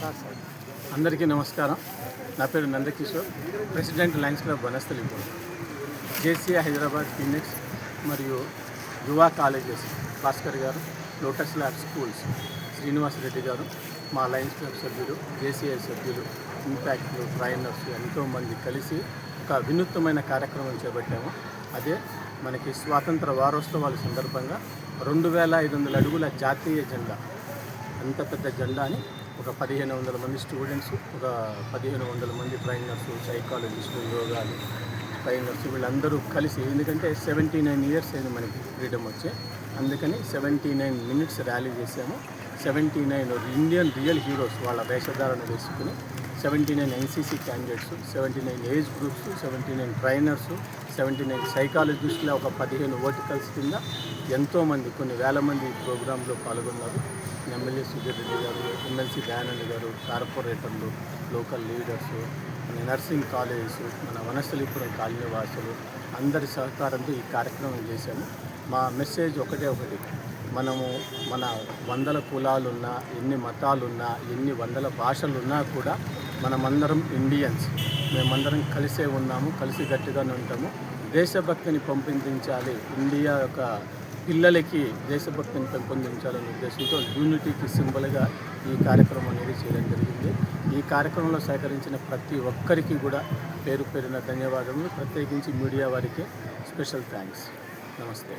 అందరికీ నమస్కారం. నా పేరు Nandakishore president Lions Club Vanasthalipur JCI Hyderabad Phoenix మరియు Yuva colleges Bhaskar garu Lotus Lab Schools Srinivas Reddy garu మా లయన్స్ క్లబ్ సభ్యులు జేసీఐ సభ్యులు ఇంపాక్ట్లు ట్రైనర్స్ ఎంతోమంది కలిసి ఒక వినూత్నమైన కార్యక్రమం చేపట్టాము. అదే మనకి స్వాతంత్ర వారోత్సవాల సందర్భంగా రెండు వేల ఐదు వందల అడుగుల జాతీయ జెండా అంత పెద్ద జెండాని ఒక పదిహేను వందల మంది స్టూడెంట్స్ ఒక పదిహేను వందల మంది ట్రైనర్స్ సైకాలజిస్టులు యోగాలు ట్రైనర్స్ వీళ్ళందరూ కలిసి ఎందుకంటే సెవెంటీ నైన్ ఇయర్స్ అయింది మనకి ఫ్రీడమ్ వచ్చి. అందుకని సెవెంటీ నైన్ మినిట్స్ ర్యాలీ చేసాము seventy nine Indian real heroes వాళ్ళ వేషధారణ వేసుకుని seventy nine NCC candidates seventy nine age groups seventy nine trainers seventy nine సైకాలజిస్టుల ఒక పదిహేను వర్టికల్స్ కింద ఎంతోమంది కొన్ని వేల మంది ఈ ప్రోగ్రాంలో పాల్గొన్నారు. ఎమ్మెల్యే సుధీర్ రెడ్డి గారు ఎమ్మెల్సీ దయానంద్ గారు కార్పొరేటర్లు లోకల్ లీడర్స్ మన నర్సింగ్ కాలేజెస్ మన వనస్థలిపురం కాలనీ వాసులు అందరి సహకారంతో ఈ కార్యక్రమం చేశాము. మా మెసేజ్ ఒకటే ఒకటి మనము మన వందల కులాలున్నా ఎన్ని మతాలున్నా ఎన్ని వందల భాషలున్నా కూడా మనమందరం ఇండియన్స్. మేమందరం కలిసే ఉన్నాము కలిసి గట్టిగానే ఉంటాము. దేశభక్తిని పెంపొందించాలి. ఇండియా యొక్క పిల్లలకి దేశభక్తిని పెంపొందించాలనే ఉద్దేశంతో యూనిటీకి సింబల్గా ఈ కార్యక్రమం అనేది చేయడం జరిగింది. ఈ కార్యక్రమంలో సహకరించిన ప్రతి ఒక్కరికి కూడా పేరు పేరున ధన్యవాదములు. ప్రత్యేకించి మీడియా వారికి స్పెషల్ థ్యాంక్స్. నమస్తే.